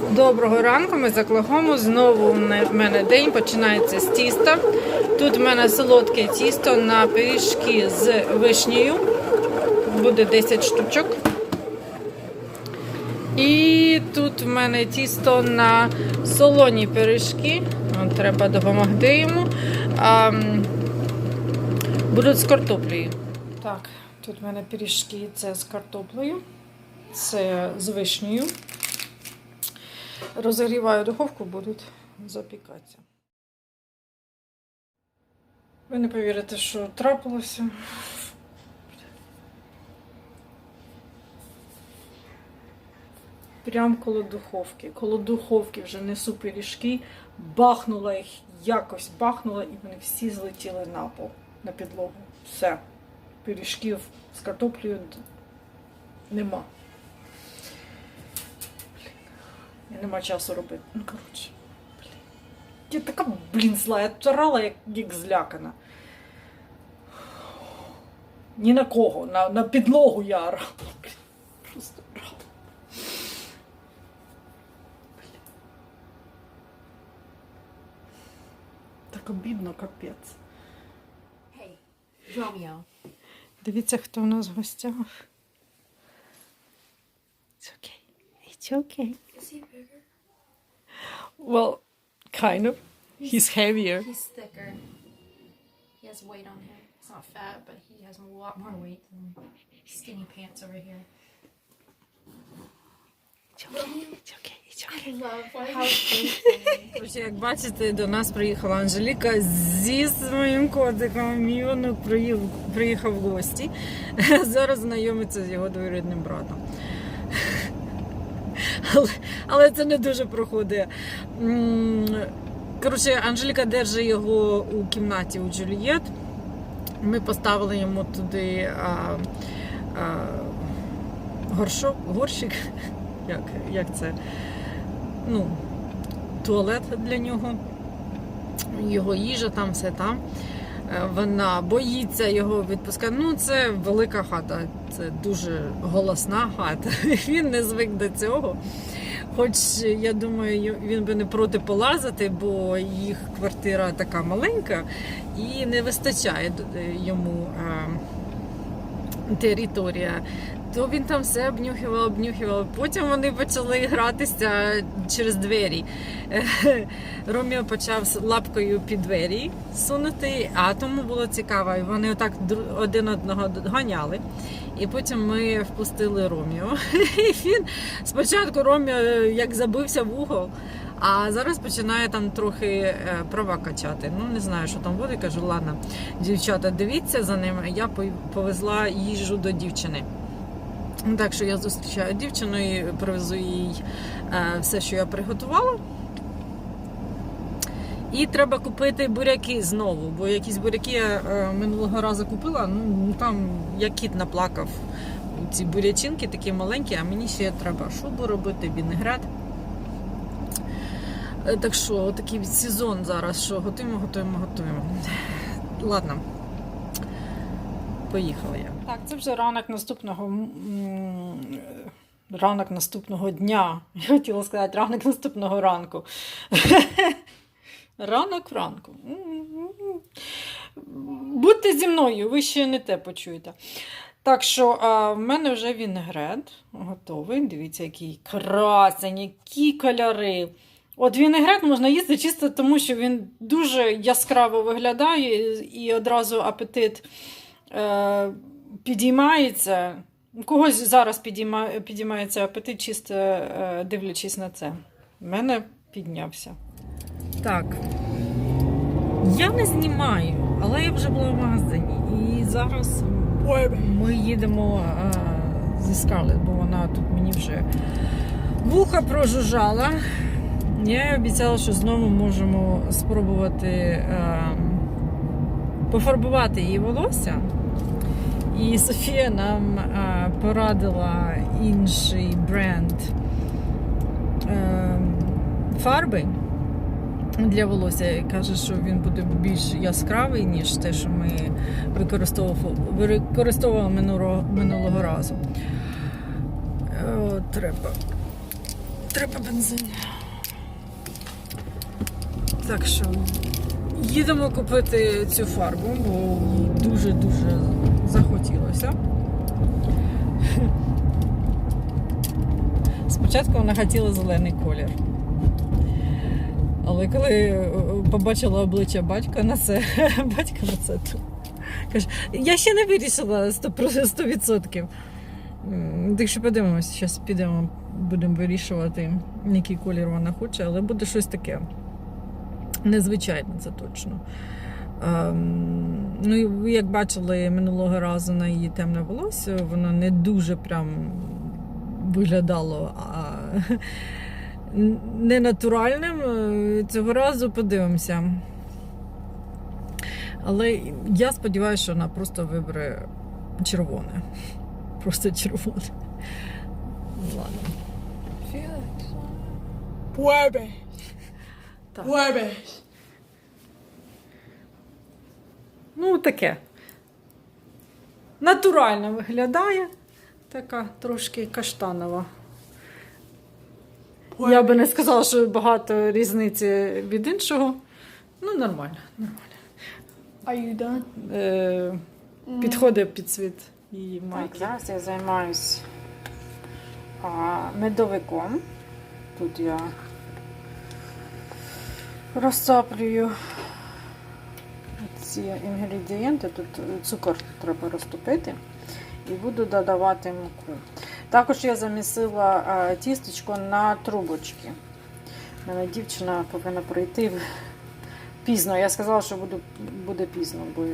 Доброго ранку, ми з Оклахому. Знову в мене день починається з тіста. Тут в мене солодке тісто на пиріжки з вишнею. Буде 10 штучок. І тут в мене тісто на солоні пиріжки. Треба допомогти йому. А, будуть з картоплею. Так, тут в мене пиріжки це з картоплею, це з вишнею. Розігріваю духовку, будуть запікатися. Ви не повірите, що трапилося. Прям коло духовки. Коло духовки вже несу пиріжки, бахнула їх якось, бахнула, і вони всі злетіли на пол, на підлогу. Все. Пиріжків з картоплею нема. Я нема часу робити. Ну, коротше. Блін. Я така, блін, зла, я тарала, як, як злякана. Ні на кого, на, на підлогу я орала. Блін, Просто орала. Блін. Так обідно, капець. Hey, Дивіться, хто у нас в гостях. It's okay. It's okay. Is he bigger? Well, kind of. He's heavier. He's thicker. He has weight on him. It's not fat, but he has a lot more weight than skinny pants over here. It's okay. It's okay. It's okay. I love how thankful. Як бачите, до нас приїхала Анжеліка зі своїм котиком. Мій онук приїв- приїхав в гості. Зараз знайомиться з його двоюрідним братом. Але, але це не дуже проходить. Коротше, Анжеліка держить його у кімнаті у Джулієт. Ми поставили йому туди а, а, горшок, горщик. Як, як це? Ну, туалет для нього, його їжа, там все там. Е, Вона боїться його відпускати. Ну, це велика хата, це дуже голосна хата. Він не звик до цього. Хоч я думаю, він би не проти полазити, бо їх квартира така маленька і не вистачає йому е, територія. То він там все обнюхував, обнюхував. Потім вони почали гратися через двері. Роміо почав лапкою під двері сунути, а тому було цікаво. І вони отак один одного ганяли. І потім ми впустили Роміо. І він спочатку Роміо як забився в угол. А зараз починає там трохи е, права качати. Ну не знаю, що там буде. Кажу, ладно, дівчата, дивіться за ним. Я повезла їжу до дівчини. Ну, Так що я зустрічаю дівчину і привезу їй е, все, що я приготувала. І треба купити буряки знову, бо якісь буряки я е, минулого разу купила, ну там як кіт наплакав. Ці бурячинки такі маленькі, а мені ще треба шубу робити, вінегрет. Е, Так що такий сезон зараз, що готуємо, готуємо, готуємо. Ладно. Поїхала я. Так, це вже ранок наступного ранок наступного дня. Я хотіла сказати ранок наступного ранку. Ранок ранку. Будьте зі мною, ви ще не те почуєте. Так що а, в мене вже вінегрет готовий. Дивіться, який красень, які кольори. От вінегрет можна їсти чисто тому, що він дуже яскраво виглядає і одразу апетит е, підіймається. Когось зараз підійма, підіймається апетит, чисто е, дивлячись на це. У мене піднявся. Так. Я не знімаю, але я вже була в магазині. І зараз ми їдемо е, зі Скарлет, бо вона тут мені вже вуха прожужжала. Я обіцяла, що знову можемо спробувати е, пофарбувати її волосся. І Софія нам е, порадила інший бренд е, фарби для волосся. І каже, що він буде більш яскравий, ніж те, що ми використовували, минулого, минулого разу. Е, От, треба Треба бензин. Так що їдемо купити цю фарбу, бо дуже-дуже захотілося. Спочатку вона хотіла зелений колір. Але коли е, побачила обличчя батька на це, батька на це, то каже, я ще не вирішила 100%. 100%. Так що подивимося, зараз підемо, будемо вирішувати, який колір вона хоче, але буде щось таке. Незвичайне, це точно. Ем, ну, як бачили минулого разу на її темне волосся, воно не дуже прям виглядало а, ненатуральним. Е, Цього разу подивимося. Але я сподіваюся, що вона просто вибере червоне. Просто червоне. Ладно. Puebes. Так. Puebes. Ну, таке. Натурально виглядає. Така трошки каштанова. Я би не сказала, що багато різниці від іншого. Ну, нормально, нормально. Are you done? Е, підходить під світ її Так, зараз я займаюсь а, медовиком. Тут я розтоплюю ці інгредієнти. Тут цукор треба розтопити і буду додавати муку. Також я замісила тістечко на трубочки. У мене дівчина повинна прийти пізно. Я сказала, що буду, буде пізно, бо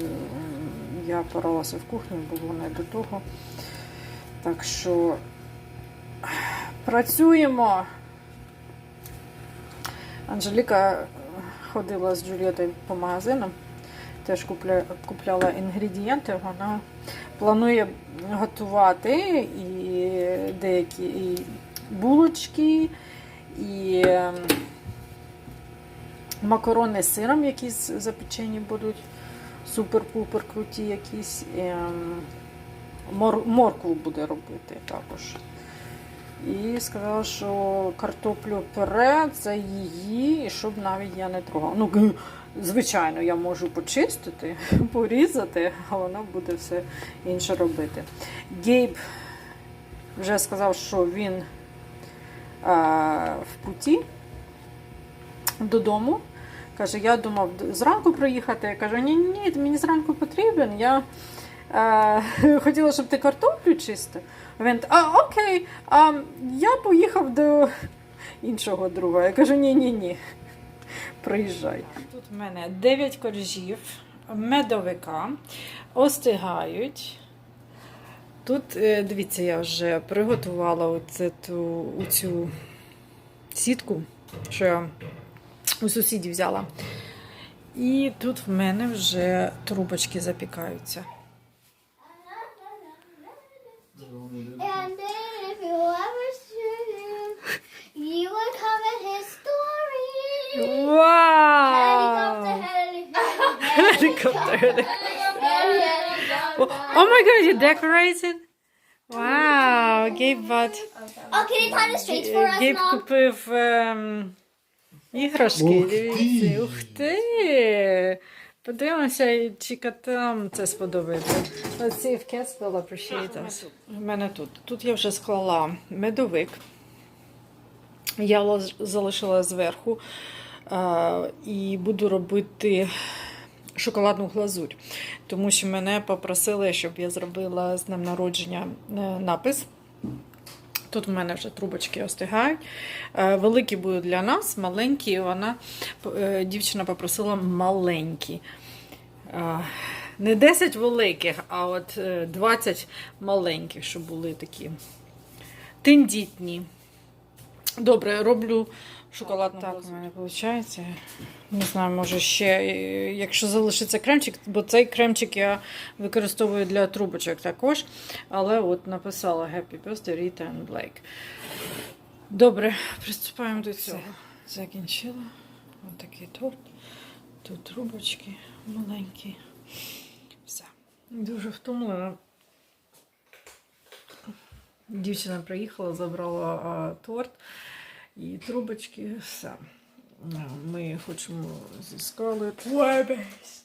я поралася в кухні, було не до того. Так що працюємо. Анжеліка е, ходила з Джулієтою по магазинам, теж купля, купляла інгредієнти. Вона планує готувати і деякі і булочки, і ем, макарони з сиром, якісь запечені будуть. Супер-пупер круті якісь. Ем, мор, моркву буде робити також. І сказала, що картоплю пюре це її, і щоб навіть я не трогала. Ну, звичайно, я можу почистити, порізати, а вона буде все інше робити. Гейб вже сказав, що він а, в путі додому. Каже, я думав зранку приїхати. Я кажу, ні, ні, ні, мені зранку потрібен. Я е, хотіла, щоб ти картоплю чистив. Він, а окей, а, я поїхав до іншого друга. Я кажу, ні, ні, ні. Приїжджай. Тут в мене 9 коржів медовика остигають. Тут, е, дивіться, я вже приготувала оце ту, цю сітку, що я у сусідів взяла. І тут в мене вже трубочки запікаються. And then if you ever see him, you would come at his story. Вау! Helicopter, helicopter, Oh my god, you decorated? Wow, Gabe bought Oh, can you tie the streets for us, Mom? купив ем, іграшки. Ух Дивіться, ти! ух ти! Подивимося, чи котам це сподобається. Let's see if cats will appreciate us. У мене тут. Тут я вже склала медовик. Я залишила зверху і буду робити шоколадну глазурь, тому що мене попросили, щоб я зробила з днем народження е, напис. Тут в мене вже трубочки остигають. Е, Великі будуть для нас, маленькі. Вона е, дівчина попросила маленькі. Не 10 великих, а от е, 20 маленьких, щоб були такі тендітні. Добре, роблю шоколадну Так, у мене виходить. Не знаю, може ще, е, якщо залишиться кремчик, бо цей кремчик я використовую для трубочок також. Але от написала Happy Birthday Rita and Blake. Добре, приступаємо до цього. Закінчила. Ось такий торт. Тут трубочки маленькі. Все. Дуже втомлена. Дівчина приїхала, забрала а, торт. І трубочки, все. Ми хочемо зі Werbase.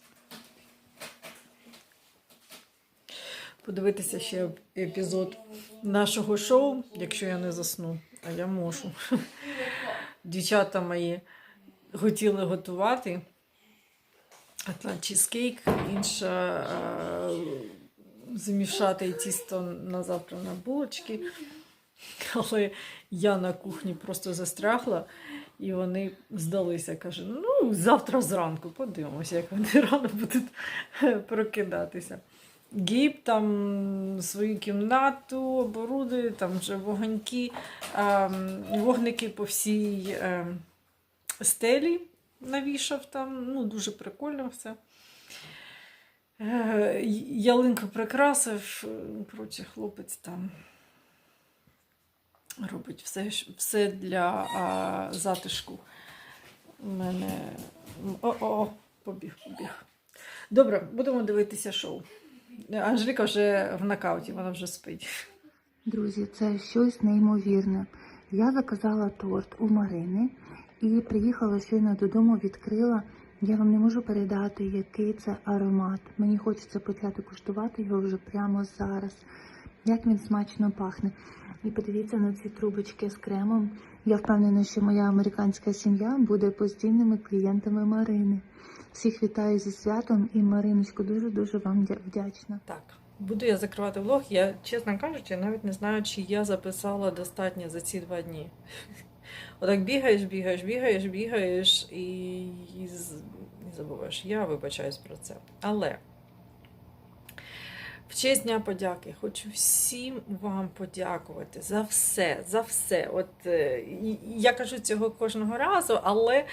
подивитися ще епізод нашого шоу, якщо я не засну, а я можу. Дівчата мої хотіли готувати. Чизкейк, інша е, замішати тісто на завтра на булочки. Але я на кухні просто застрягла, і вони здалися. Каже, ну, завтра зранку подивимося, як вони рано будуть прокидатися. Гіб там свою кімнату оборудує, там вже вогоньки, ем, вогники по всій ем, стелі навішав там. Ну, дуже прикольно все. Е, ялинку прикрасив, коротше, хлопець там робить все, все для а, затишку. У мене. О-о, побіг, побіг. Добре, будемо дивитися шоу. Анжеліка вже в нокауті, вона вже спить. Друзі, це щось неймовірне. Я заказала торт у Марини і приїхала щойно додому, відкрила. Я вам не можу передати, який це аромат. Мені хочеться почати куштувати його вже прямо зараз. Як він смачно пахне. І подивіться на ці трубочки з кремом. Я впевнена, що моя американська сім'я буде постійними клієнтами Марини. Всіх вітаю зі святом і Мариночку дуже-дуже вам вдячна. Так, буду я закривати влог. Я, чесно кажучи, навіть не знаю, чи я записала достатньо за ці два дні. Отак бігаєш, бігаєш, бігаєш, бігаєш і, і, забуваєш. Я вибачаюсь про це. Але в честь Дня подяки хочу всім вам подякувати за все, за все. От е, я кажу цього кожного разу, але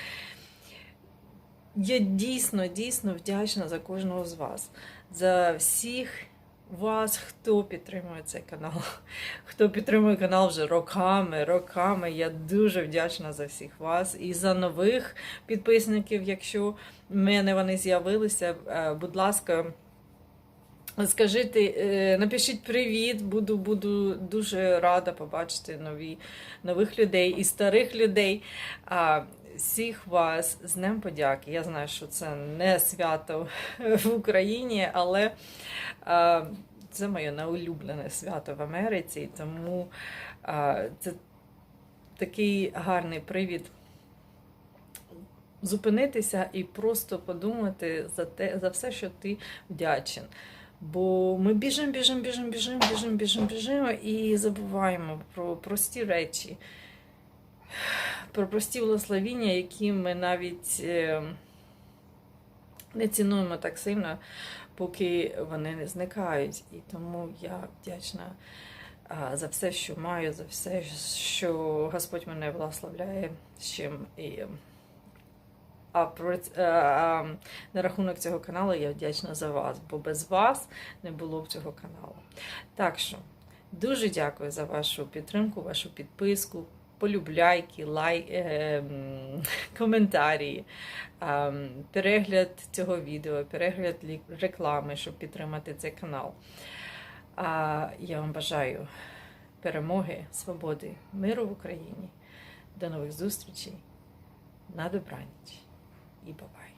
я дійсно, дійсно вдячна за кожного з вас, за всіх вас, хто підтримує цей канал, хто підтримує канал вже роками, роками. Я дуже вдячна за всіх вас і за нових підписників, якщо в мене вони з'явилися. Е, Будь ласка. Скажіть, е, напишіть привіт, буду, буду дуже рада побачити нові, нових людей і старих людей. Всіх вас з Днем подяки. Я знаю, що це не свято в Україні, але це моє найулюблене свято в Америці, тому це такий гарний привід зупинитися і просто подумати за те, за все, що ти вдячен. Бо ми біжимо, біжимо, біжимо, біжимо, біжимо, біжимо, біжимо і забуваємо про прості речі, про прості благословіння, які ми навіть е, не цінуємо так сильно, поки вони не зникають. І тому я вдячна за все, що маю, за все, що Господь мене благословляє з чим. І, а, про, е, на рахунок цього каналу я вдячна за вас, бо без вас не було б цього каналу. Так що дуже дякую за вашу підтримку, вашу підписку, полюбляйки, лай, е, коментарі, е, перегляд цього відео, перегляд реклами, щоб підтримати цей канал. А я вам бажаю перемоги, свободи, миру в Україні. До нових зустрічей. На добраніч і бабай.